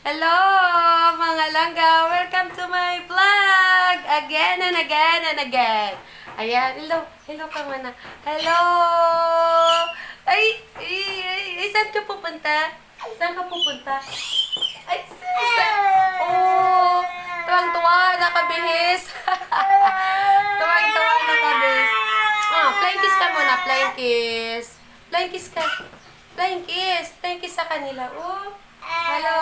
Hello, mga langga! Welcome to my vlog! Again and again and again. Ayan, hello. Hello ka muna. Hello! Ay, ay, ay, ay, saan ka pupunta? Saan ka pupunta? Ay, saan? Oh, tuwang-tuwa, nakabihis. tuwang-tuwa, nakabihis. Ah, flying kiss ka muna, flying kiss. Flying kiss ka. Flying kiss. Flying kiss sa kanila. Oh, hello.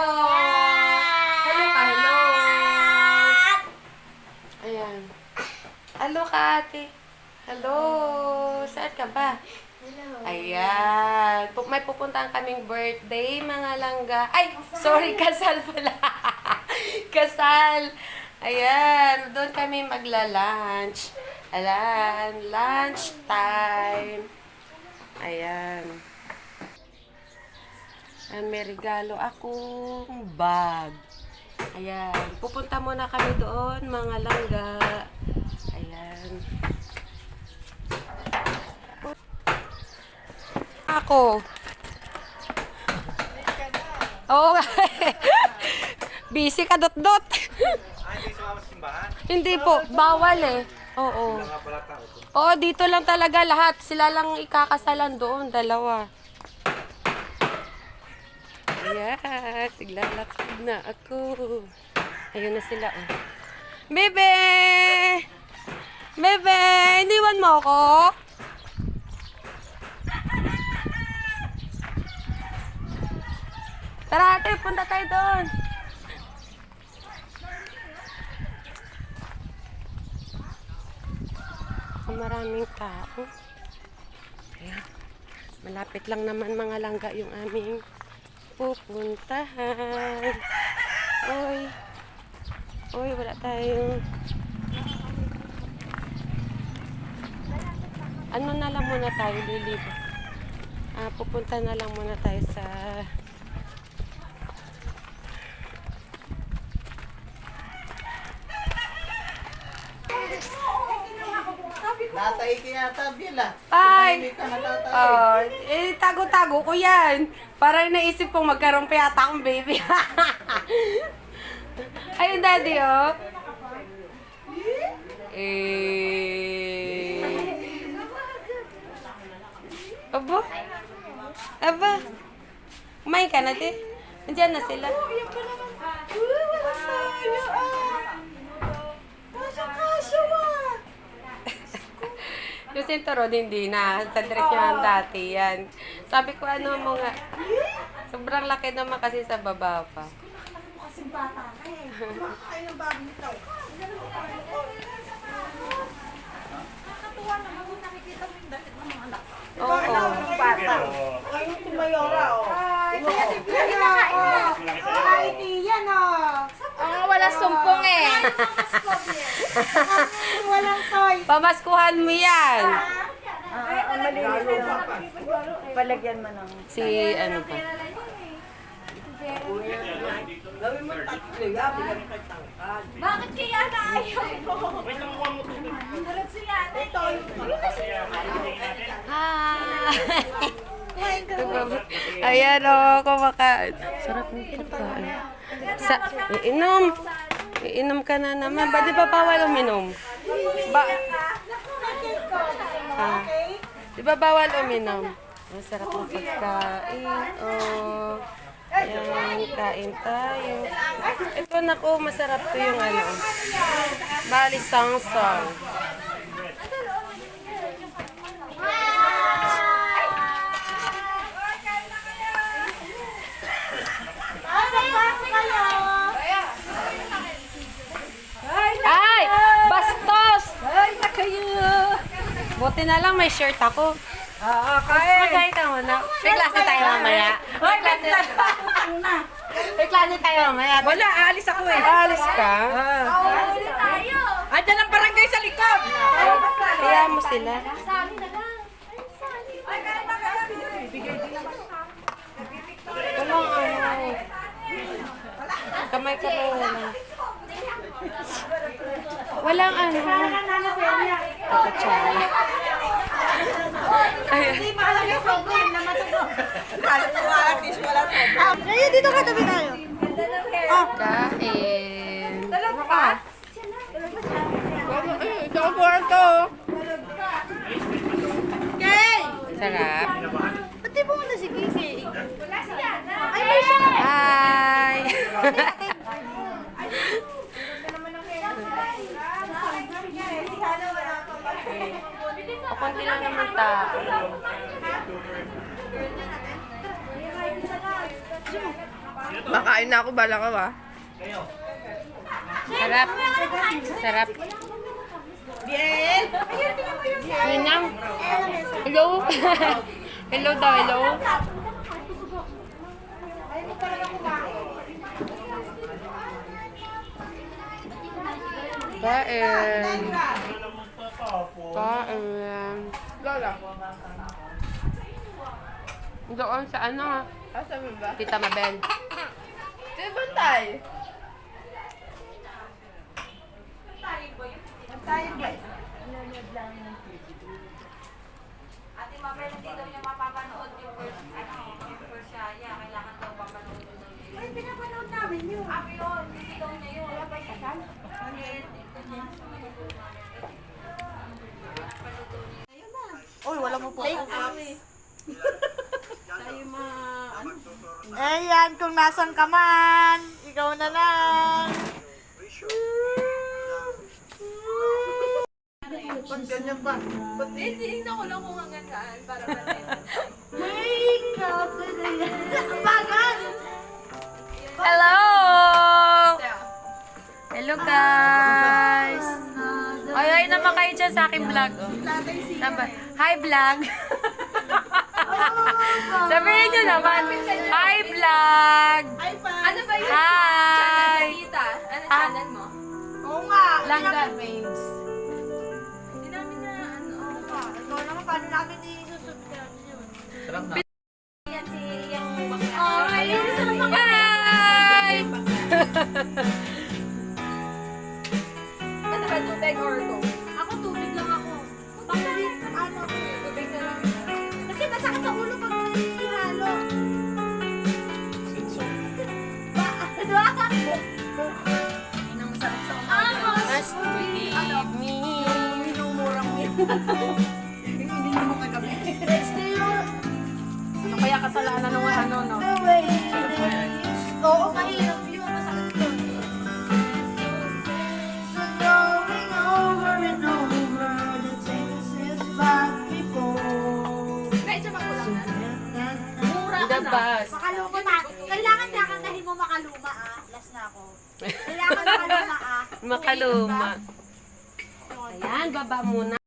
Hello ka, hello. Ayan. Hello ka, ate. Hello. Saan ka ba? Ayan. Pu- May pupuntahan kaming birthday, mga langga. Ay, sorry, kasal pala. kasal. Ayan. Doon kami magla-lunch. Ayan. Lunch time. Ayan. Ayan, may regalo akong bag. Ayan. Pupunta muna kami doon, mga langga. Ayan. Ako. Oo nga. Busy ka, dot-dot. Ah, hindi sumama sa simbahan? Hindi po, bawal eh. Oo. Oo, dito lang talaga lahat. Sila lang ikakasalan doon, dalawa. Ayan, naglalakad na ako. Ayun na sila, oh. Bebe! Bebe! Iniwan mo ako? Tara, ate, punta tayo doon. Maraming tao. Ayan. Malapit lang naman mga langga yung aming pupuntahan. Oy. Oy, wala tayong... Ano na lang muna tayo, lilibo. Ah, pupunta na lang muna tayo sa... Natay ka yata, Bila. Ay! Oh, eh, tago-tago ko yan. Para naisip kong magkaroon pa yata akong baby. Ayun, daddy, oh. Eh. Aba? Aba? Kumain ka na, te? Nandiyan na sila. Yung sinturon, hindi na. Sa direct yung dati yan. Sabi ko, ano mo nga. Sobrang laki naman kasi sa baba pa. Kasing bata ka eh. Kumakain ng bago nito. Nakakatuwa naman kung nakikita mo yung damit ng mga anak. Oo. bata. Ayun si Mayora, oh. Ay, kaya si Bila, oh. Ay, oh. Oo, wala sumpong eh. Pamaskuhan mo yan. ang malinis na. Palagyan mo ng... Si ano pa. Bakit kaya na ayaw mo? Tulad si Yate. Hi! Ayan o, oh, kumakain. Sarap ng pagkain. Sa, inom. Iinom ka na naman. Ba, di ba bawal uminom? Ba, ah, di ba bawal uminom? Ang pagkain. Oh. Ayan, kain tayo. Ito na ko, masarap to yung ano. Bali sangsang. Ay! Bastos! Ay, na kayo! Buti na lang may shirt ako. Oo, Magkain ka muna. May klase tayo mamaya. May klase, may klase tayo mamaya. Wala, aalis ako eh. Alis ka? Ulit tayo. Andiyan ang barangay sa likod. Kaya mo sila. Sali na lang. Ay, Walang ano. Kamay ka ba wala? Walang ano. Ako tsara. Ayan. Hindi mahalaga yung naman ito. Kala ko wala, at least wala sobrang. Kaya dito ka tabi tayo. Kain. Dalawa ka? Ito ang kwarto. Sarap. Ba't di na si Kiki? Wala si Yana. Ay, may siya. Hi! o, konti tao. Makain na ako, bala ka ba? Sarap. Sarap. Biel! Minang. Hello? hello daw, hello? Kain. Kain. Lola. Doon sa ano, Asa mo ba? Tita Mabel. Sino bantay? Bantay ba? Ate Mabel, hindi daw niya mapapanood yung first, ano, yung first Shaya. Kailangan daw papanood niya. Ay, pinapanood namin yun. Ah, yun. Hindi daw niya yun. Wala pa siya. Wala mo po. Late Ayan, kung nasan ka man, ikaw na lang. Ba't ganyan ba? Ba't Tingnan ko lang kung hanggang saan para malaman. Wake up! Ang bagal! Hello! Hello guys! Ay, ay naman kayo dyan sa aking vlog. Oh. Hi vlog! Sabihin nyo naman, Hi vlog! Ay, pa! Ano ba yun? Hi! Tita, ano Ah. channel mo? Oo nga! Langga Babes. Hindi namin na, ano, oo nga. Ikaw naman, paano namin i-subscribe yun? Sarap na. Yan si, bakla. Oh, Hi! Ano ba, tubig or coke? Kasalanan ng ano, no? the way it is. Oo, mahirap yun. Masakit yun. So going over and over the things is back before. Medyo makulang na. Mura The best. Makaluma na. Kailangan kakantahin mo makaluma ah. Last na ako. Kailangan makaluma ah. Makaluma. Ayan, baba muna.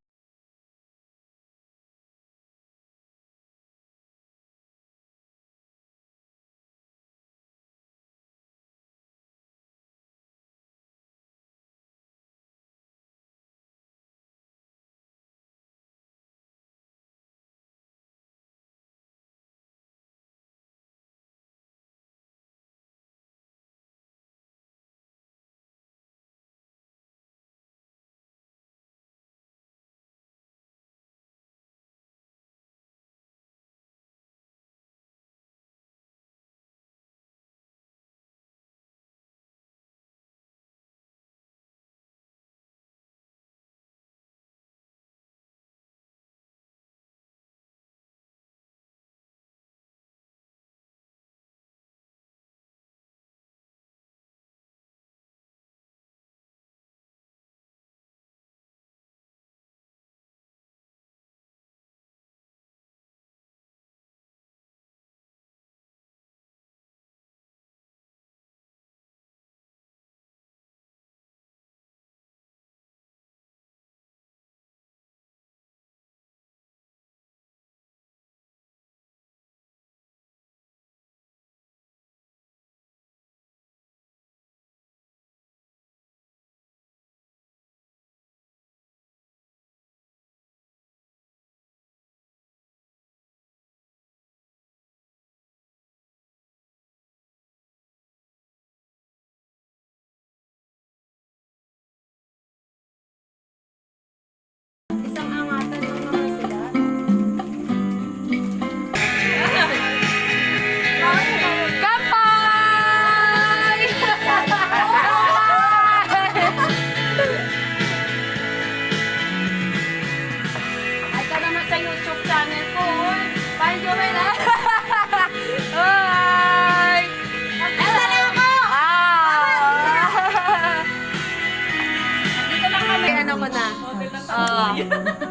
Oh.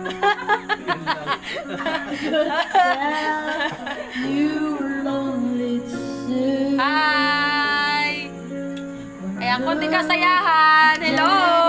Hi! Ayan, konting kasayahan. Hello!